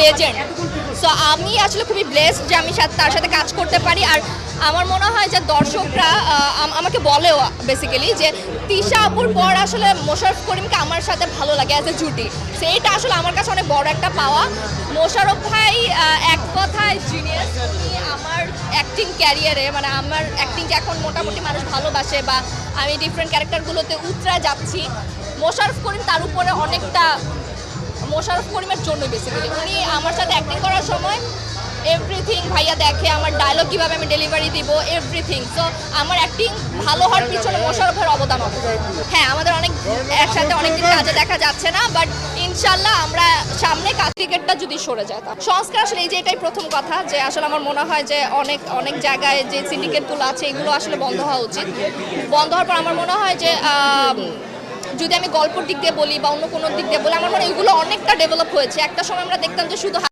Legend so আমি আসলে খুবই ব্লেসড যে আমি তার সাথে কাজ করতে পারি। আর আমার মনে হয় যে দর্শকরা আমাকে বলেও বেসিক্যালি যে তিশা আপুর পর আসলে মোশারফ করিমকে আমার সাথে ভালো লাগে অ্যাজ এ জুটি। সেইটা আসলে আমার কাছে অনেক বড় একটা পাওয়া। মোশারফ ভাই এক কথায় জিনিয়াস আমার অ্যাক্টিং ক্যারিয়ারে মানে আমার অ্যাক্টিংকে এখন মোটামুটি মানুষ ভালোবাসে বা আমি ডিফারেন্ট ক্যারেক্টারগুলোতে উতরা যাচ্ছি। মোশারফ করিম তার উপরে অনেকটা মোশারফ করিমের জন্য বেসিক্যালি উনি আমার সাথে অ্যাক্টিং করার সময় এভরিথিং ভাইয়া দেখে, আমার ডায়লগ কীভাবে আমি ডেলিভারি দিব এভরিথিং সো আমার অ্যাক্টিং ভালো হওয়ার পিছনে মোশারফের অবদান হ্যাঁ আমাদের অনেক একসাথে অনেকদিন কাজে দেখা যাচ্ছে না বাট ইনশাল্লাহ আমরা সামনে ক্রিকেটটা যদি সরে যায় তা সংস্কার আসলে এই যে এটাই প্রথম কথা, যে আসলে আমার মনে হয় যে অনেক অনেক জায়গায় যে সিন্ডিকেটগুলো আছে, এগুলো আসলে বন্ধ হওয়া উচিত। বন্ধ হওয়ার পর আমার মনে হয় যে যদি আমি গল্পর দিক দিয়ে বলি বা অন্য কোনো দিক দিয়ে বলি, আমার মনে হয় এগুলো অনেকটা ডেভেলপ হয়েছে। একটা সময় আমরা দেখতাম যে শুধু